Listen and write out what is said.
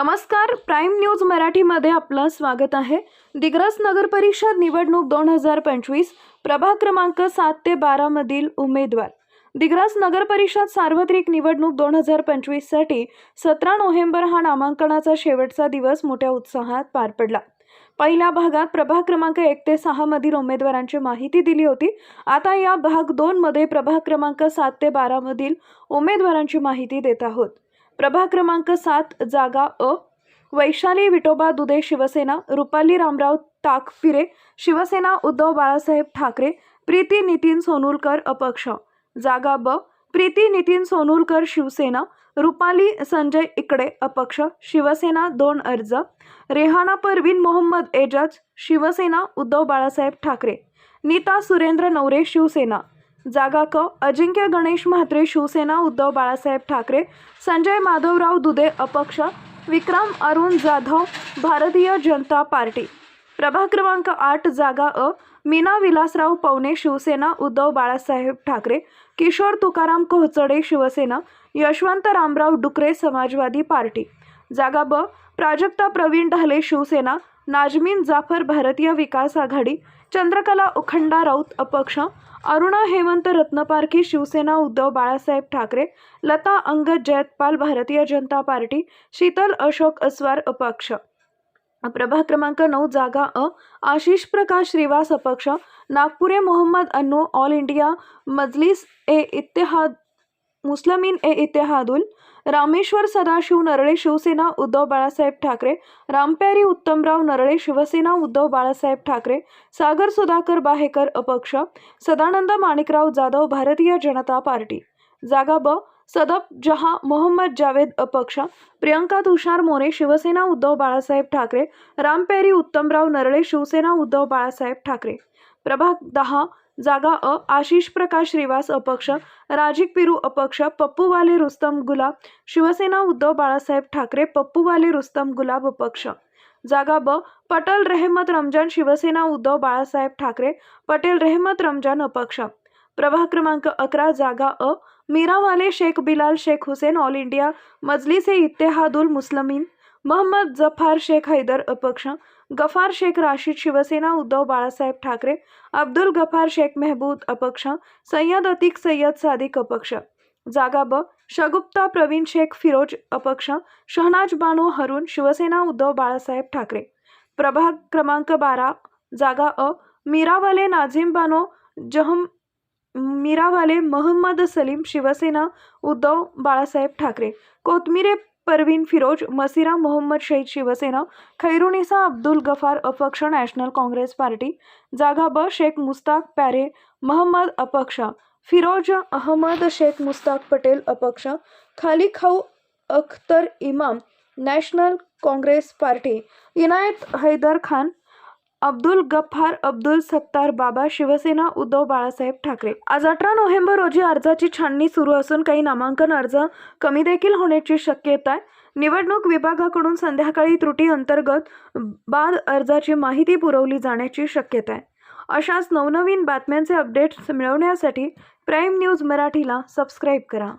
नमस्कार prime news मराठीमध्ये आपलं स्वागत आहे. दिग्रस नगर परिषद निवडणूक दोन हजार पंचवीस प्रभाग क्रमांक सात ते बारामधील उमेदवार. दिग्रस नगर परिषद सार्वत्रिक निवडणूक दोन हजार पंचवीससाठी सतरा नोव्हेंबर हा नामांकनाचा शेवटचा दिवस मोठ्या उत्साहात पार पडला. पहिल्या भागात प्रभाग क्रमांक एक ते सहा मधील उमेदवारांची माहिती दिली होती. आता या भाग दोन मध्ये प्रभाग क्रमांक सात ते बारा मधील उमेदवारांची माहिती देत आहोत. प्रभाग क्रमांक सात जागा अ. वैशाली विठोबा दुधे शिवसेना रुपाली रामराव ताकपिरे शिवसेना उद्धव बाळासाहेब ठाकरे प्रीती नितीन सोनुलकर अपक्ष. जागा ब. प्रीती नितीन सोनुलकर शिवसेना रुपाली संजय इकडे अपक्ष शिवसेना दोन अर्ज रेहाना परवीन मोहम्मद एजाज शिवसेना उद्धव बाळासाहेब ठाकरे नीता सुरेंद्र नवरे शिवसेना. जागा क. अजिंक्य गणेश म्हात्रे शिवसेना उद्धव बाळासाहेब ठाकरे संजय माधवराव दुधे अपक्ष विक्रम अरुण जाधव भारतीय जनता पार्टी. प्रभाग क्रमांक आठ जागा अ. मीना विलासराव पवने शिवसेना उद्धव बाळासाहेब ठाकरे किशोर तुकाराम कोहचडे शिवसेना यशवंत रामराव डुकरे समाजवादी पार्टी. जागा ब. प्राजक्ता प्रवीण ढाले शिवसेना नाजमीन जाफर भारतीय विकास आघाडी चंद्रकला उखंडा राऊत अपक्ष अरुणा हेमंत रत्नपारखी शिवसेना उद्धव बाळासाहेब ठाकरे लता अंगद जयतपाल भारतीय जनता पार्टी शीतल अशोक अस्वार अपक्ष. प्रभाग क्रमांक नऊ जागा अ आशिष प्रकाश श्रीवास अपक्ष नागपुरे मोहम्मद अन्नू ऑल इंडिया मजलिस ए इत्तेहाद मुस्लमीन ए इतिहादुल रामेश्वर सदाशिव नरळे शिवसेना उद्धव बाळासाहेब ठाकरे रामप्यारी उत्तमराव नरळे शिवसेना उद्धव बाळासाहेब ठाकरे सागर सुधाकर बाहेकर अपक्ष सदानंद माणिकराव जाधव भारतीय जनता पार्टी. जागा ब सदब जहा मोहम्मद जावेद अपक्ष प्रियंका तुषार मोरे शिवसेना उद्धव बाळासाहेब ठाकरे रामपेरी उत्तमराव नरळे शिवसेना उद्धव बाळासाहेब ठाकरे. प्रभाग दहा जागा अ आशिष प्रकाश श्रीवास अपक्ष राजिक पिरू अपक्ष पप्पूवाले रुस्तम गुलाब शिवसेना उद्धव बाळासाहेब ठाकरे पप्पूवाले रुस्तम गुलाब अपक्ष. जागा ब पटेल रेहमत रमजान शिवसेना उद्धव बाळासाहेब ठाकरे पटेल रेहमत रमजान अपक्ष. प्रभाग क्रमांक अकरा जागा अ मीरावाले शेख बिलाल शेख हुसेन ऑल इंडिया मजलिस ए इत्तेहादुल मुस्लिमीन मोहम्मद जफार शेख हैदर अपक्ष. गफार शेख राशीद शिवसेना उद्धव बाळासाहेब ठाकरे अब्दुल गफार शेख मेहबूद अपक्ष सय्यद अतिक सय्यद सादिक अपक्ष. जागा ब. शगुप्ता प्रवीण शेख फिरोज अपक्ष शहनाज बानो हरून शिवसेना उद्धव बाळासाहेब ठाकरे. प्रभाग क्रमांक बारा. जागा अ. मीरावाले नाझीम बानो जहम मीरावाले मोहम्मद सलीम शिवसेना उद्धव बाळासाहेब ठाकरे. कोथमिरे परवीन फिरोज मसिरा मोहम्मद शहीद शिवसेना खैरुनिसा अब्दुल गफार अपक्ष नॅशनल काँग्रेस पार्टी जागा ब शेख मुस्ताक पॅरे महम्मद अपक्ष फिरोज अहमद शेख मुस्ताक पटेल अपक्ष खाली खाऊ Akhtar Imam national congress party Inayat Haider Khan Abdul Gaffar Abdul Sattar Baba Shiv Sena Uddhav Balasaheb Thackeray. आज अठरा नोव्हेंबर रोजी अर्जाची छाननी सुरू असून काही नामांकन अर्ज कमी देखील होण्याची शक्यता आहे. निवडणूक विभागाकडून संध्याकाळी त्रुटी अंतर्गत बाद अर्जाची माहिती पुरवली जाण्याची शक्यता आहे. अशाच नवनवीन बातम्यांचे अपडेट्स मिळवण्यासाठी प्राईम न्यूज मराठीला सबस्क्राईब करा.